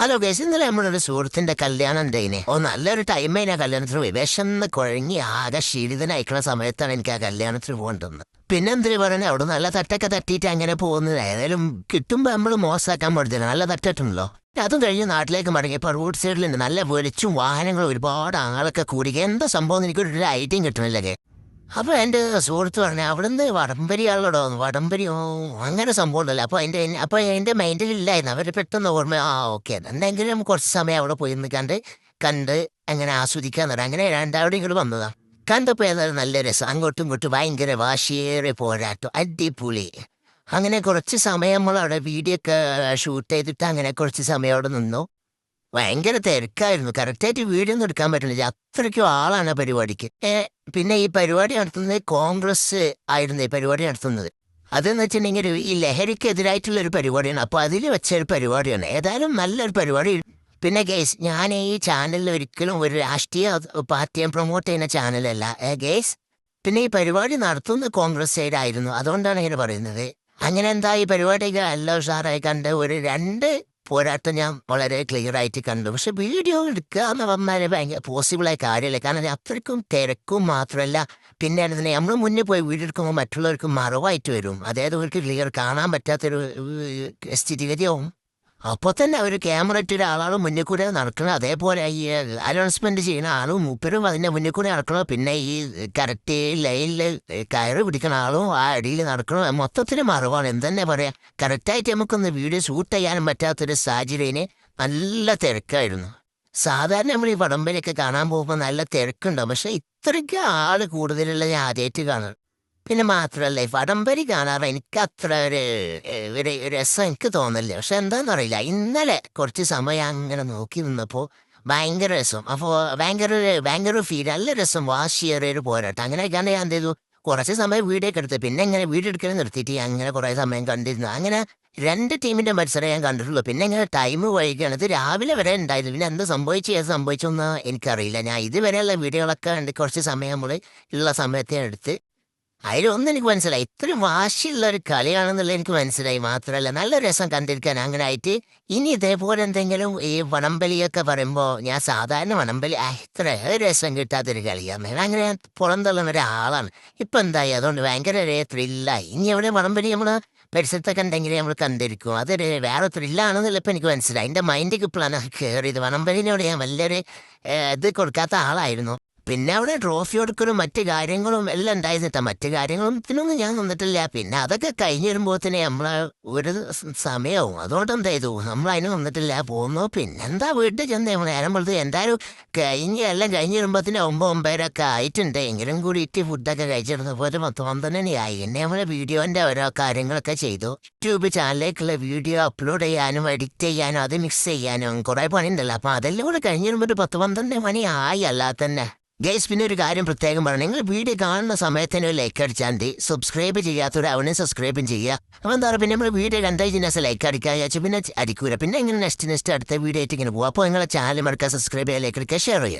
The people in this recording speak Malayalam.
ഹലോ ഗേസ് ഇന്നലെ നമ്മളൊരു സുഹൃത്തിന്റെ കല്യാണം ഉണ്ടായിനെ ഓ നല്ലൊരു ടൈം അതിനാ കല്യാണത്തിന് പോയി. വിശന്ന് കുഴങ്ങി ആകെ ക്ഷീണിതനായിക്കുന്ന സമയത്താണ് എനിക്ക് ആ കല്യാണത്തിന് പോകേണ്ടത് പിന്നെ എന്തിനു പറയണേ അവിടെ നല്ല തട്ടൊക്കെ തട്ടിയിട്ട് അങ്ങനെ പോകുന്നത്. ഏതായാലും കിട്ടുമ്പോൾ നമ്മൾ മോശമാക്കാൻ പാടില്ല നല്ല തട്ടിട്ടുണ്ടല്ലോ. അതും കഴിഞ്ഞ് നാട്ടിലേക്ക് മടങ്ങിയപ്പോൾ റോഡ് സൈഡിലുണ്ട്. നല്ല വെളിച്ചും വാഹനങ്ങളും ഒരുപാട് ആളൊക്കെ കൂടി. എന്താ സംഭവം എനിക്കൊരു ഐഡിയം കിട്ടണില്ലേ അപ്പൊ എന്റെ സുഹൃത്ത് പറഞ്ഞു അവിടുന്ന് വടംപരി ഓ അങ്ങനെ സംഭവം ഉണ്ടല്ലോ അപ്പൊ അതിന്റെ അപ്പൊ എന്റെ മൈൻഡിൽ ഇല്ലായിരുന്നു. അവർ പെട്ടെന്ന് ഓർമ്മ ആ ഓക്കെ എന്തെങ്കിലും കുറച്ച് സമയം അവിടെ പോയി നിൽക്കാണ്ട് കണ്ട് അങ്ങനെ ആസ്വദിക്കാൻ തുടങ്ങി. അങ്ങനെ രണ്ടാവിടെ ഇങ്ങോട്ട് വന്നതാ. കണ്ടപ്പോ ഏതായാലും നല്ല രസം. അങ്ങോട്ടും ഇങ്ങോട്ടും ഭയങ്കര വാശിയേറെ പോരാട്ടം. അടിപൊളി. അങ്ങനെ കുറച്ച് സമയം നമ്മൾ അവിടെ വീഡിയോ ഒക്കെ ഷൂട്ട് ചെയ്തിട്ട് അങ്ങനെ കുറച്ച് സമയം അവിടെ നിന്നു. ഭയങ്കര തിരക്കായിരുന്നു. കറക്റ്റായിട്ട് വീഡിയോ ഒന്നും എടുക്കാൻ പറ്റുന്നില്ല. അത്രയ്ക്കും ആളാണ് പരിപാടിക്ക്. പിന്നെ ഈ പരിപാടി നടത്തുന്നത് കോൺഗ്രസ് ആയിരുന്നു ഈ പരിപാടി നടത്തുന്നത്. അതെന്ന് വെച്ചിട്ടുണ്ടെങ്കിൽ ഈ ലഹരിക്കെതിരായിട്ടുള്ള ഒരു പരിപാടിയാണ്. അപ്പോൾ അതിൽ വെച്ച ഒരു പരിപാടിയാണ്. ഏതായാലും നല്ലൊരു പരിപാടി. പിന്നെ ഗേസ് ഞാൻ ഈ ചാനലിൽ ഒരിക്കലും ഒരു രാഷ്ട്രീയ പാർട്ടിയെ പ്രൊമോട്ട് ചെയ്യുന്ന ചാനലല്ല ഏ ഗേസ് പിന്നെ ഈ പരിപാടി നടത്തുന്നത് കോൺഗ്രസ് സൈഡായിരുന്നു അതുകൊണ്ടാണ് ഇങ്ങനെ പറയുന്നത്. അങ്ങനെ എന്താ ഈ പരിപാടിയൊക്കെ അല്ല ഉഷാറായി കണ്ട് ഒരു രണ്ട് പോരാട്ടം ഞാൻ വളരെ ക്ലിയർ ആയിട്ട് കണ്ടു. പക്ഷെ വീഡിയോ എടുക്കുക എന്ന് പറഞ്ഞാൽ ഭയങ്കര പോസിബിളായ കാര്യമല്ല? കാരണം അത് അത്രയ്ക്കും തിരക്കും മാത്രമല്ല പിന്നെ അതിനെ നമ്മൾ മുന്നേ പോയി വീഡിയോ എടുക്കുമ്പോൾ മറ്റുള്ളവർക്ക് മറവായിട്ട് വരും. അതായത് അവർക്ക് ക്ലിയർ കാണാൻ പറ്റാത്തൊരു സ്ഥിതിഗതിയാവും. അപ്പോൾ തന്നെ അവർ ക്യാമറ ഇട്ടൊരു ആളാണ് മുന്നിൽ കൂടെ നടക്കണം അതേപോലെ ഈ അനൗൺസ്മെന്റ് ചെയ്യുന്ന ആളും മൂപ്പരും അതിന്റെ മുന്നിൽ കൂടെ നടക്കണം പിന്നെ ഈ കറക്റ്റ് ലൈനിൽ കയറ് പിടിക്കുന്ന ആളും ആ അടിയിൽ നടക്കണം മൊത്തത്തിൽ മറവാണ്. എന്തെന്നെ പറയാം? കറക്റ്റായിട്ട് നമുക്കൊന്ന് വീഡിയോ ഷൂട്ട് ചെയ്യാനും പറ്റാത്തൊരു സാഹചര്യം നല്ല തിരക്കായിരുന്നു. സാധാരണ നമ്മൾ ഈ വടംബലിയൊക്കെ കാണാൻ പോകുമ്പോൾ നല്ല തിരക്കുണ്ടാവും. പക്ഷേ ഇത്രയ്ക്ക് ആൾ കൂടുതലുള്ള ഞാൻ ആദ്യമായിട്ട് കാണും പിന്നെ മാത്രമല്ല വടംബരി കാണാറ് എനിക്ക് അത്ര ഒരു ഒരു രസം എനിക്ക് തോന്നില്ല പക്ഷെ എന്താണെന്നറിയില്ല ഇന്നലെ കുറച്ച് സമയം അങ്ങനെ നോക്കി നിന്നപ്പോൾ ഭയങ്കര രസം. അപ്പോൾ ഭയങ്കര ഒരു- ഭയങ്കര ഒരു ഫീൽ നല്ല രസം. വാശിയേറിയ ഒരു പോരാട്ടം. അങ്ങനെയൊക്കെയാണ് ഞാൻ എന്ത് ചെയ്തു കുറച്ച് സമയം വീഡിയോ എടുത്ത് പിന്നെ ഇങ്ങനെ വീഡിയോ എടുക്കൽ നിർത്തിയിട്ട് അങ്ങനെ കുറേ സമയം കണ്ടിരുന്നു. അങ്ങനെ രണ്ട് ടീമിന്റെ മത്സരം ഞാൻ കണ്ടിട്ടുള്ളൂ. പിന്നെ ഇങ്ങനെ ടൈം വൈകിയാണ് ഇത് രാവിലെ വരെ ഉണ്ടായിരുന്നു. പിന്നെ എന്ത് സംഭവിച്ചു ഏത് സംഭവിച്ചൊന്ന് എനിക്കറിയില്ല. ഞാൻ ഇതുവരെയുള്ള വീഡിയോകളൊക്കെ ഉണ്ട് കുറച്ച് സമയം നമ്മൾ ഉള്ള സമയത്തെ എടുത്ത് അതിലൊന്നും എനിക്ക് മനസ്സിലായി. ഇത്രയും വാശിയുള്ള ഒരു കളിയാണെന്നുള്ളത് എനിക്ക് മനസ്സിലായി മാത്രമല്ല. നല്ല രസം കണ്ടിരിക്കാൻ അങ്ങനെ ആയിട്ട് ഇനി ഇതേപോലെ എന്തെങ്കിലും ഈ വണമ്പലിയൊക്കെ പറയുമ്പോൾ ഞാൻ സാധാരണ വണമ്പലി ഇത്ര രസം കിട്ടാത്തൊരു കളിയാണ് അങ്ങനെ പുറന്തള്ളുന്ന ഒരാളാണ്. ഇപ്പം എന്തായി? അതുകൊണ്ട് ഭയങ്കര ഒരു ത്രില്ലായി ഇനി എവിടെ വണമ്പലി നമ്മൾ പരിസരത്തൊക്കെ ഉണ്ടെങ്കിൽ നമ്മൾ കണ്ടിരിക്കും. അതൊരു വേറെ ത്രില്ലാണെന്നുള്ള ഇപ്പം എനിക്ക് മനസ്സിലായി. എന്റെ മൈൻഡ് ഇപ്പോഴാണ് കയറിയത് വണമ്പലിനോട് ഞാൻ വലിയൊരു ഇത് കൊടുക്കാത്ത ആളായിരുന്നു. പിന്നെ അവിടെ ട്രോഫി കൊടുക്കലും മറ്റു കാര്യങ്ങളും എല്ലാം ഉണ്ടായിരുന്നിട്ടാ. മറ്റു കാര്യങ്ങളും ഇതിനൊന്നും ഞാൻ നിന്നിട്ടില്ല. പിന്നെ അതൊക്കെ കഴിഞ്ഞ് വരുമ്പോഴത്തേനെ നമ്മളെ ഒരു സമയവും അതുകൊണ്ട് എന്താ ചെയ്തു? നമ്മൾ അതിന് നിന്നിട്ടില്ല. പോകുന്നു പിന്നെന്താ വീട്ടിൽ ചെന്ന് നേരം വെളുത്ത് എന്തായാലും കഴിഞ്ഞ് എല്ലാം കഴിഞ്ഞ് വരുമ്പോഴത്തേന് ഒമ്പത് ഒമ്പതരൊക്കെ ആയിട്ടുണ്ട്. എങ്കിലും കൂടി ഇറ്റ് ഫുഡൊക്കെ കഴിച്ചിരുന്നപ്പോൾ ഒരു പത്ത് എന്നെ ആയി പിന്നെ നമ്മളെ വീഡിയോന്റെ ഓരോ കാര്യങ്ങളൊക്കെ ചെയ്തു. യൂട്യൂബ് ചാനലിലേക്കുള്ള വീഡിയോ അപ്ലോഡ് ചെയ്യാനും എഡിറ്റ് ചെയ്യാനും അത് മിക്സ് ചെയ്യാനും കുറേ പണിയുണ്ടല്ലോ. അപ്പം അതെല്ലാം കൂടെ കഴിഞ്ഞ് വരുമ്പോൾ ഒരു പത്ത് പന്ത്രണ്ട് മണി ആയി അല്ലാതെ തന്നെ ഗൈസ് പിന്നെ ഒരു കാര്യം പ്രത്യേകം പറഞ്ഞു നിങ്ങൾ വീഡിയോ കാണുന്ന സമയത്തിന് ഒരു ലൈക്ക് അടിച്ചാൽ മതി. സബ്സ്ക്രൈബ് ചെയ്യാത്തവർ അവനെ സബ്സ്ക്രൈബും ചെയ്യുക. അപ്പോൾ എന്താ പറയുക പിന്നെ നമ്മൾ വീഡിയോ കണ്ടു ലൈക്ക് അടിക്കുക വിചാരിച്ചു പിന്നെ അടിക്കൂല. പിന്നെ ഇങ്ങനെ നെക്സ്റ്റ് നെക്സ്റ്റ് അടുത്ത വീഡിയോ ആയിട്ട് ഇങ്ങനെ പോകും അപ്പോൾ നിങ്ങളെ ചാനൽ മറക്കുക സബ്സ്ക്രൈബ് ചെയ്യുക ലൈക്ക് അടിക്കുക ഷെയർ ചെയ്യുക.